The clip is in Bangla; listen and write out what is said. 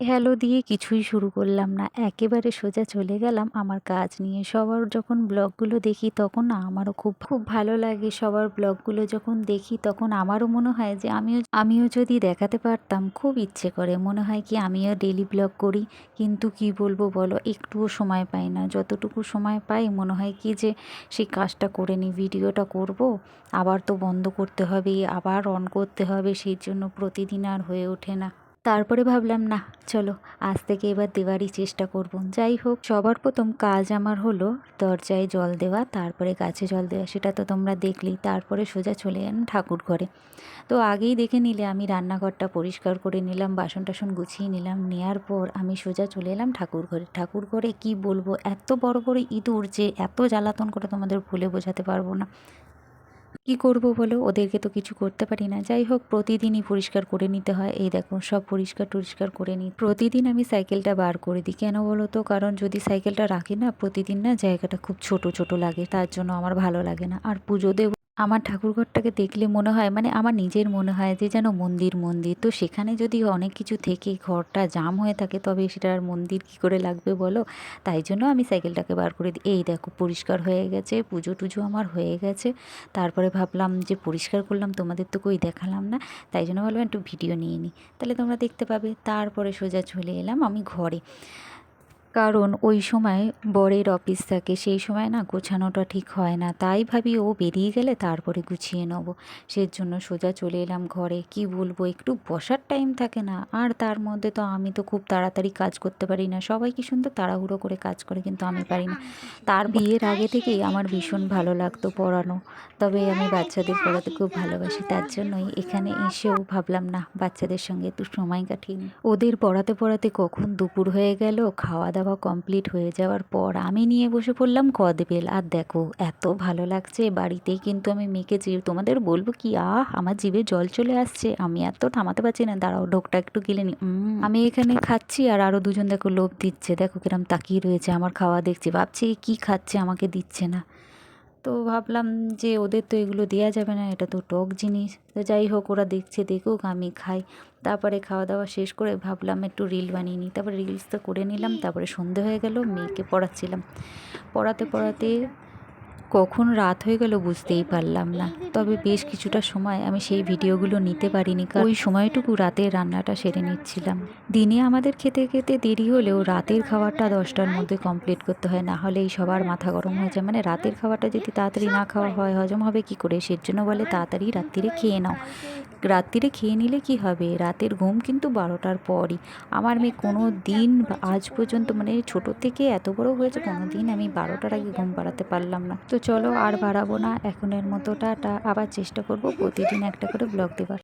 হ্যালো দিয়ে কিছুই শুরু করলাম না। একেবারে সোজা চলে গেলাম আমার কাজ নিয়ে। সবার যখন ব্লগগুলো দেখি তখন না আমারও খুব, খুব ভালো লাগে। সবার ব্লগগুলো যখন দেখি তখন আমারও মনে হয় যে আমিও আমিও যদি দেখাতে পারতাম খুব ইচ্ছে করে। মনে হয় কি আমিও ডেলি ব্লগ করি। কিন্তু কি বলব বলো একটুও সময় পাই না। যতটুকু সময় পাই মনে হয় কি যে সেই কাজটা করে নিই, ভিডিওটা করব, আবার তো বন্ধ করতে হবে, আবার অন করতে হবে। সেই জন্য প্রতিদিন আর হয়ে ওঠে না। তারপরে ভাবলাম না চলো, আজ থেকে এবার দেওয়ারই চেষ্টা করব। যাই হোক, সবার প্রথম কাজ আমার হলো দরজায় জল দেওয়া, তারপরে গাছে জল দেওয়া, সেটা তো তোমরা দেখলেই। তারপরে সোজা চলে এলাম ঠাকুর ঘরে। তো আগেই দেখে নিলে আমি রান্নাঘরটা পরিষ্কার করে নিলাম বাসন টাসন গুছিয়ে নিলাম নেওয়ার পর আমি সোজা চলে এলাম ঠাকুর ঘরে। ঠাকুর ঘরে কী বলব, এত বড় বড় ইঁদুর যে এত জ্বালাতন করে তোমাদের ভুলে বোঝাতে পারব না। কি করব বলো? ওদেরকে তো কিছু করতে পারি না। যাই হোক, প্রতিদিনই পরিষ্কার করে নিতে হয়। এই দেখো, সব পরিষ্কার টরিষ্কার করে নিই। প্রতিদিন আমি সাইকেলটা বার করে দিই। কেন বলো তো? কারণ যদি সাইকেলটা রাখি না, প্রতিদিন না জায়গাটা খুব ছোট ছোট লাগে। তার জন্য আমার ভালো লাগে না। আর পুজো দেব আমার ঠাকুরঘরটাকে দেখলে মনে হয় মানে আমার নিজের মনে হয় যে যেন মন্দির মন্দির। তো সেখানে যদি অনেক কিছু থেকে ঘরটা জাম হয়ে থাকে, তবে সেটা আর মন্দির কী করে লাগবে বলো? তাই জন্য আমি সাইকেলটাকে বার করে দিই এই দেখো পরিষ্কার হয়ে গেছে, পুজো টুজো আমার হয়ে গেছে। তারপরে ভাবলাম যে পরিষ্কার করলাম, তোমাদের তো কই দেখালাম না, তাই জন্য ভাবলাম একটু ভিডিও নিয়ে নিই তাহলে তোমরা দেখতে পাবে, তারপরে সোজা চলে এলাম আমি ঘরে। কারণ ওই সময় বরের অফিস থাকে, সেই সময় না গোছানোটা ঠিক হয় না। তাই ভাবি ও বেরিয়ে গেলে তারপরে গুছিয়ে নেব। সেই জন্য সোজা চলে এলাম ঘরে। কি বলব, একটু বসার টাইম থাকে না। আর তার মধ্যে তো আমি তো খুব তাড়াতাড়ি কাজ করতে পারি না। সবাই কি সুন্দর তাড়াহুড়ো করে কাজ করে কিন্তু আমি পারি না। তার বিয়ের আগে থেকেই আমার ভীষণ ভালো লাগতো পড়ানো। তবে আমি বাচ্চাদের পড়াতে খুব ভালোবাসি। তার জন্যই এখানে এসেও ভাবলাম, না, বাচ্চাদের সঙ্গে একটু সময় কাটিয়ে ওদের পড়াতে পড়াতে কখন দুপুর হয়ে গেল খাওয়া দাওয়া দাওয়া কমপ্লিট হয়ে যাওয়ার পর আমি নিয়ে বসে পড়লাম কদবেল। আর দেখো, এত ভালো লাগছে বাড়িতেই কিন্তু আমি মেখেছি তোমাদের বলব কি, আহ, আমার জিভে জল চলে আসছে, আমি এত থামাতে পারছি না। দাঁড়াও, ঢোকটা একটু গেলে নি আমি এখানে খাচ্ছি আর আরও দুজন দেখো লোভ দিচ্ছে। দেখো কিরম তাকিয়ে রয়েছে, আমার খাওয়া দেখছি। ভাবছি কি খাচ্ছে, আমাকে দিচ্ছে না। তো ভাবলাম যে ওদের তো এগুলো দেওয়া যাবে না, এটা তো টক জিনিস। তো যাই হোক, ওরা দেখছে, দেখুক, আমি খাই। তারপরে খাওয়া দাওয়া শেষ করে ভাবলাম একটু রিল বানিয়ে নিই। তারপরে রিলস তো করে নিলাম, তারপরে সন্ধে হয়ে গেল, মেয়েকে পড়াচ্ছিলাম। পড়াতে পড়াতে কখন রাত হয়ে গেল বুঝতেই পারলাম না। তবে বেশ কিছুটা সময় আমি সেই ভিডিওগুলো নিতে পারিনি, কারণ ওই সময়টুকু রাতের রান্নাটা সেরে নিচ্ছিলাম। দিনে আমাদের খেতে খেতে দেরি হলেও রাতের খাবারটা দশটার মধ্যে কমপ্লিট করতে হয়, না হলে এই সবার মাথা গরম হয়ে যায়। মানে রাতের খাবারটা যদি তাড়াতাড়ি না খাওয়া হয়, হজম হবে কি করে? সের জন্য বলে তাড়াতাড়ি রাত্রিরে খেয়ে নাও। রাত্রিরে খেয়ে নিলে কি হবে? রাতের ঘুম কিন্তু বারোটার পরই। আমার মেয়ে কোনো দিন আজ পর্যন্ত মানে ছোটো থেকে এত বড় হয়েছে কোনো দিন আমি বারোটার আগে ঘুম পাড়াতে পারলাম না। তো চলো আর বাড়াবো না। এখনের মতো, টাটা। আবার চেষ্টা করব প্রতিদিন একটা করে ব্লগ দেবার।